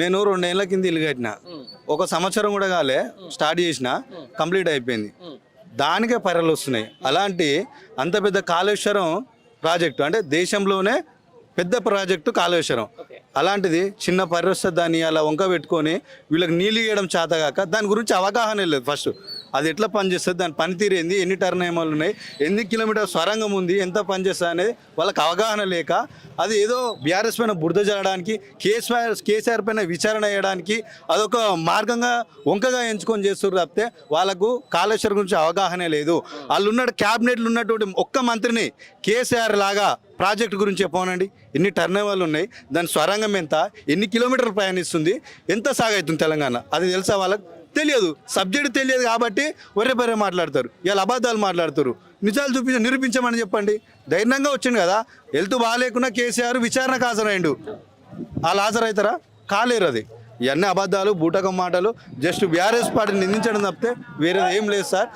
నేను రెండేళ్ళ కింద ఇల్లు కట్టిన. ఒక సంవత్సరం కూడా కాలే స్టార్ట్ చేసిన కంప్లీట్ అయిపోయింది. దానికే పర్యలు వస్తున్నాయి. అలాంటి అంత పెద్ద కాళేశ్వరం ప్రాజెక్టు అంటే దేశంలోనే పెద్ద ప్రాజెక్టు కాళేశ్వరం. అలాంటిది చిన్న పరిస్థితి దాన్ని అలా వంక పెట్టుకొని వీళ్ళకి నీళ్ళు ఇవ్వడం చేతగాక దాని గురించి అవగాహన లేదు ఫస్ట్. అది ఎట్లా పనిచేస్తుంది? దాని పనితీరు ఏంది? ఎన్ని టర్నియమాలు ఉన్నాయి? ఎన్ని కిలోమీటర్ స్వరంగం ఉంది? ఎంత పనిచేస్తుంది అనేది వాళ్ళకి అవగాహన లేక అది ఏదో బీఆర్ఎస్ పైన బురద జరగడానికి కేసీఆర్ కేసీఆర్ పైన విచారణ చేయడానికి అదొక మార్గంగా వంకగా ఎంచుకొని చేస్తారు తప్పితే వాళ్ళకు కాళేశ్వరం గురించి అవగాహన లేదు. వాళ్ళు ఉన్న క్యాబినెట్లు ఉన్నటువంటి ఒక్క మంత్రిని కేసీఆర్ లాగా ప్రాజెక్ట్ గురించి చెప్పమనండి. ఎన్ని టర్నోవర్లు ఉన్నాయి? దాని స్వరంగం ఎంత? ఎన్ని కిలోమీటర్లు ప్రయాణిస్తుంది? ఎంత సాగవుతుంది తెలంగాణ? అది తెలుసా వాళ్ళకి? తెలియదు. సబ్జెక్ట్ తెలియదు కాబట్టి ఒరే బర్రె మాట్లాడతారు. ఇవాళ అబద్ధాలు మాట్లాడతారు. నిజాలు చూపించ నిరూపించమని చెప్పండి. ధైర్యంగా వచ్చింది కదా. హెల్త్ బాగాలేకున్నా కేసీఆర్ విచారణకు హాజరైండు. వాళ్ళు హాజరవుతారా కాలేరు అది. ఇవన్నీ అబద్ధాలు బూటకం మాటలు జస్ట్ బీఆర్ఎస్ పార్టీని నిందించడం తప్పితే వేరేది ఏం లేదు సార్.